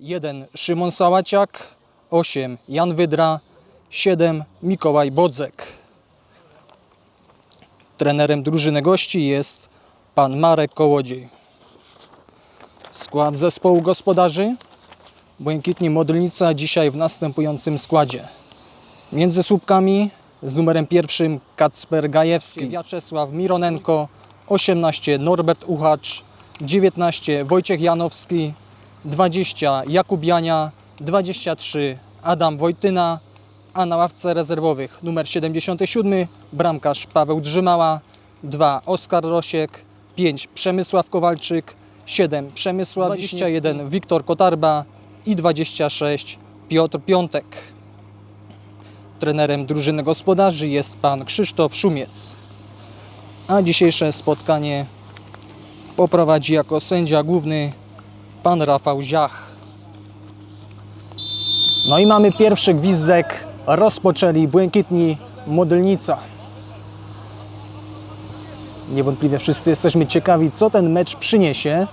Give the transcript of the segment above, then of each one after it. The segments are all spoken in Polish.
1 Szymon Sałaciak, 8 Jan Wydra, 7 Mikołaj Bodzek. Trenerem drużyny gości jest pan Marek Kołodziej. Skład zespołu gospodarzy Błękitni Modlnica dzisiaj w następującym składzie. Między słupkami z numerem pierwszym Kacper Gajewski, Wiaczesław Mironenko, 18 Norbert Uchacz, 19 Wojciech Janowski, 20 Jakub Jania, 23 Adam Wojtyna, a na ławce rezerwowych numer 77 bramkarz Paweł Drzymała, 2 Oskar Rosiek, 5 Przemysław Kowalczyk, 7 Przemysław 21 Wiktor Kotarba i 26 Piotr Piątek. Trenerem drużyny gospodarzy jest pan Krzysztof Szumiec. A dzisiejsze spotkanie poprowadzi jako sędzia główny pan Rafał Ziach. No i mamy pierwszy gwizdek. Rozpoczęli błękitni Modelnica. Niewątpliwie wszyscy jesteśmy ciekawi, co ten mecz przyniesie.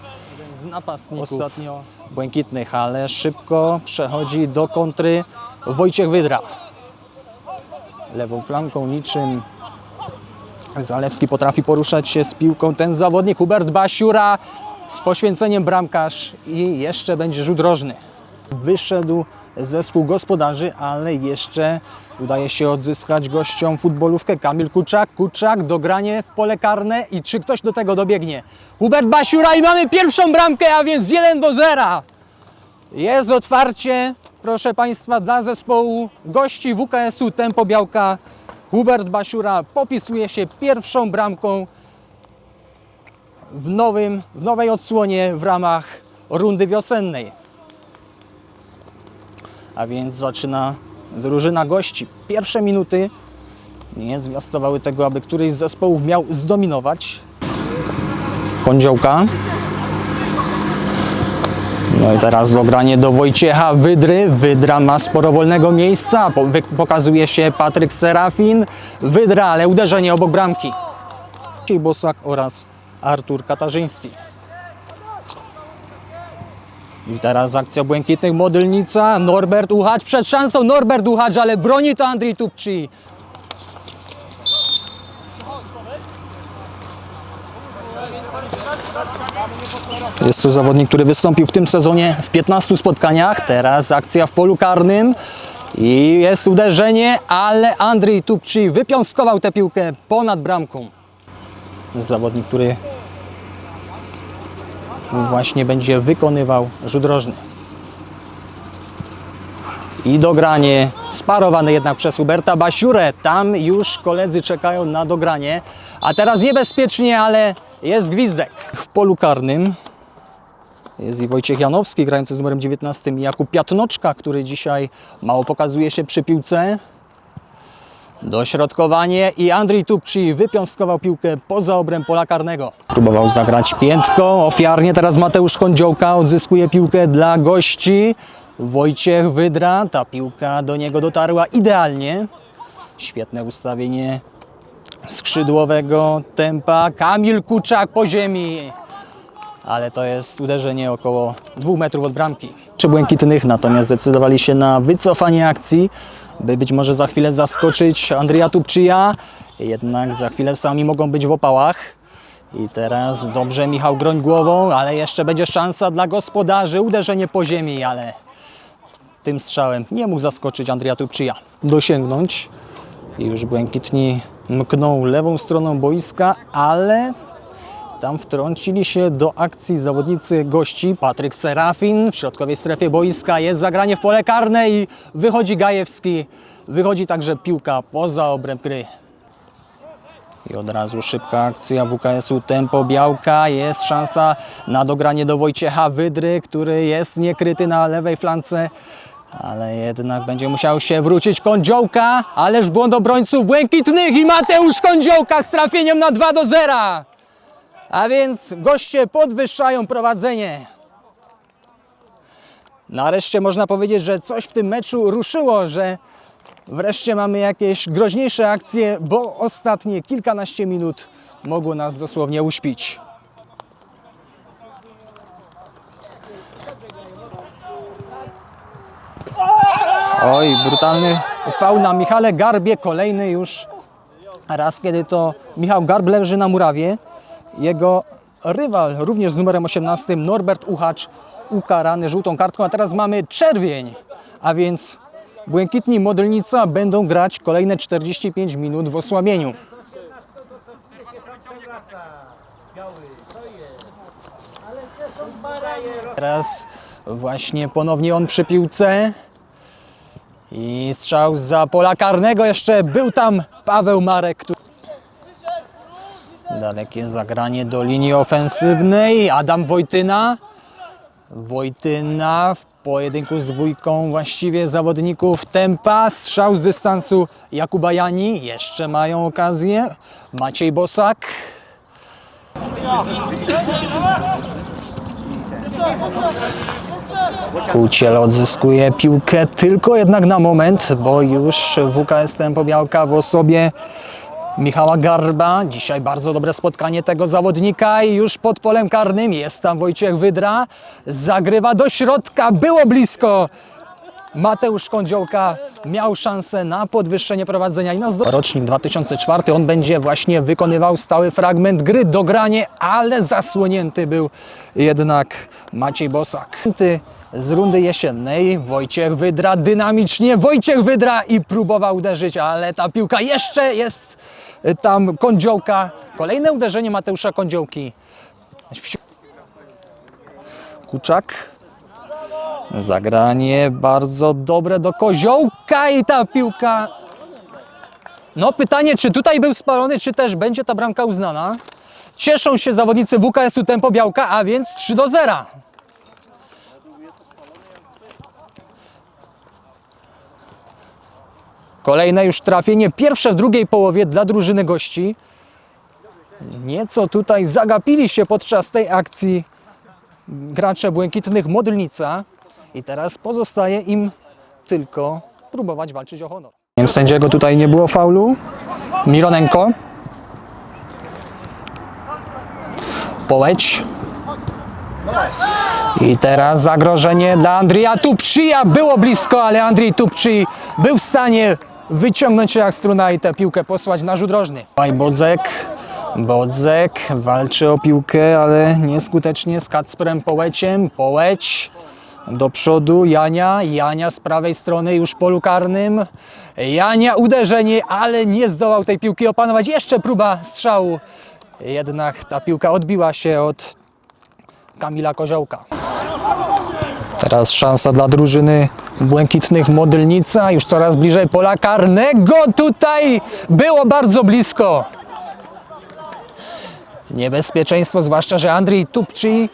Z napastników ostatnio błękitnych, ale szybko przechodzi do kontry Wojciech Wydra. Lewą flanką niczym Zalewski potrafi poruszać się z piłką. Ten zawodnik Hubert Basiura z poświęceniem bramkarz i jeszcze będzie rzut rożny. Wyszedł zespół gospodarzy, ale jeszcze udaje się odzyskać gościom futbolówkę. Kamil Kuczak, Kuczak, dogranie w pole karne i czy ktoś do tego dobiegnie? Hubert Basiura i mamy pierwszą bramkę, a więc 1 do 0. Jest otwarcie, proszę Państwa, dla zespołu gości WKS-u Tempo Białka. Hubert Basiura popisuje się pierwszą bramką w, nowym, w nowej odsłonie w ramach rundy wiosennej. A więc zaczyna drużyna gości. Pierwsze minuty nie zwiastowały tego, aby któryś z zespołów miał zdominować. Kądziołka. No i teraz dogranie do Wojciecha Wydry. Wydra ma sporo wolnego miejsca. Pokazuje się Patryk Serafin. Wydra, ale uderzenie obok bramki. Bosak oraz Artur Katarzyński. I teraz akcja błękitnych Modylnica. Norbert Uchacz przed szansą. Norbert Uchacz, ale broni to Andrzej Tupci. Jest to zawodnik, który wystąpił w tym sezonie w 15 spotkaniach. Teraz akcja w polu karnym. I jest uderzenie, ale Andrzej Tupci wypiąskował tę piłkę ponad bramką. Zawodnik, który właśnie będzie wykonywał rzut rożny. I dogranie sparowane jednak przez Huberta Basiurę. Tam już koledzy czekają na dogranie. A teraz niebezpiecznie, ale jest gwizdek. W polu karnym jest i Wojciech Janowski grający z numerem 19 i Jakub Piatnoczka, który dzisiaj mało pokazuje się przy piłce. Dośrodkowanie i Andrzej Tupci wypiąstkował piłkę poza obręb pola karnego. Próbował zagrać piętko, ofiarnie teraz Mateusz Kądziołka odzyskuje piłkę dla gości. Wojciech Wydra, ta piłka do niego dotarła idealnie. Świetne ustawienie skrzydłowego tempa. Kamil Kuczak po ziemi. Ale to jest uderzenie około 2 metrów od bramki. Czy błękitnych natomiast zdecydowali się na wycofanie akcji, by być może za chwilę zaskoczyć Andrija Tupczyja. Jednak za chwilę sami mogą być w opałach. I teraz dobrze Michał Groń głową, ale jeszcze będzie szansa dla gospodarzy. Uderzenie po ziemi, ale tym strzałem nie mógł zaskoczyć Andrija Tupczyja. Dosięgnąć. I już błękitni mkną lewą stroną boiska, ale tam wtrącili się do akcji zawodnicy gości. Patryk Serafin w środkowej strefie boiska. Jest zagranie w pole karne i wychodzi Gajewski. Wychodzi także piłka poza obręb gry. I od razu szybka akcja WKS-u Tempo Białka. Jest szansa na dogranie do Wojciecha Wydry, który jest niekryty na lewej flance. Ale jednak będzie musiał się wrócić Kądziołka. Ależ błąd obrońców błękitnych i Mateusz Kądziołka z trafieniem na 2 do 0. A więc goście podwyższają prowadzenie. Nareszcie można powiedzieć, że coś w tym meczu ruszyło, że wreszcie mamy jakieś groźniejsze akcje, bo ostatnie kilkanaście minut mogło nas dosłownie uśpić. Oj, brutalny fał na Michale Garbie, kolejny już raz, kiedy to Michał Garb leży na murawie. Jego rywal, również z numerem 18, Norbert Uchacz, ukarany żółtą kartką, a teraz mamy czerwień, a więc Błękitni Modelnica będą grać kolejne 45 minut w osłabieniu. Teraz właśnie ponownie on przy piłce. I strzał za pola karnego. Jeszcze był tam Paweł Marek. Który... Dalekie zagranie do linii ofensywnej. Adam Wojtyna. Wojtyna w pojedynku z dwójką właściwie zawodników tempa. Strzał z dystansu Jakuba Jani. Jeszcze mają okazję. Maciej Bosak. Kuciel odzyskuje piłkę tylko jednak na moment, bo już WKS Tempo Białka w osobie Michała Garba. Dzisiaj bardzo dobre spotkanie tego zawodnika i już pod polem karnym jest tam Wojciech Wydra. Zagrywa do środka, było blisko. Mateusz Kądziołka miał szansę na podwyższenie prowadzenia i na zdo- Rocznik 2004, on będzie właśnie wykonywał stały fragment gry, dogranie, ale zasłonięty był jednak Maciej Bosak. Z rundy jesiennej Wojciech Wydra dynamicznie, Wojciech Wydra i próbował uderzyć, ale ta piłka jeszcze jest tam Kądziołka. Kolejne uderzenie Mateusza Kądziołki. Kuczak. Zagranie bardzo dobre do Koziołka i ta piłka. No pytanie, czy tutaj był spalony, czy też będzie ta bramka uznana. Cieszą się zawodnicy WKS-u Tempo Białka, a więc 3 do 0. Kolejne już trafienie, pierwsze w drugiej połowie dla drużyny gości. Nieco tutaj zagapili się podczas tej akcji gracze błękitnych Modlnica i teraz pozostaje im tylko próbować walczyć o honor. Sędziego tutaj nie było faulu. Mironenko. Połeć. I teraz zagrożenie dla Andrija Tupczyja. Było blisko, ale Andrzej Tupczyj był w stanie wyciągnąć się jak struna i tę piłkę posłać na rzut rożny. Bodzek. Bodzek walczy o piłkę, ale nieskutecznie z Kacprem Połeciem. Połeć do przodu, Jania. Jania z prawej strony już w polu karnym. Jania uderzenie, ale nie zdołał tej piłki opanować. Jeszcze próba strzału. Jednak ta piłka odbiła się od Kamila Koziołka. Teraz szansa dla drużyny błękitnych Modelnica, już coraz bliżej pola karnego. Tutaj było bardzo blisko. Niebezpieczeństwo, zwłaszcza, że Andrzej Tupczy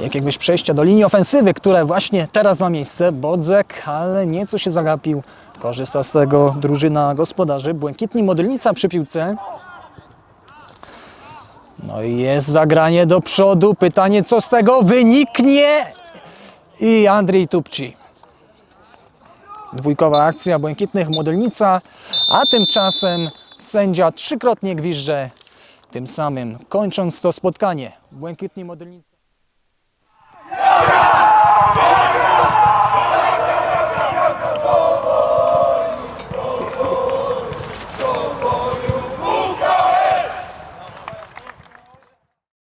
jakiegoś przejścia do linii ofensywy, które właśnie teraz ma miejsce. Bodzek, ale nieco się zagapił. Korzysta z tego drużyna gospodarzy. Błękitni Modelnica przy piłce. No i jest zagranie do przodu. Pytanie, co z tego wyniknie? I Andrzej Tupci. Dwójkowa akcja Błękitnych Modelnica, a tymczasem sędzia trzykrotnie gwizdże, tym samym kończąc to spotkanie. Błękitni Modelnicy.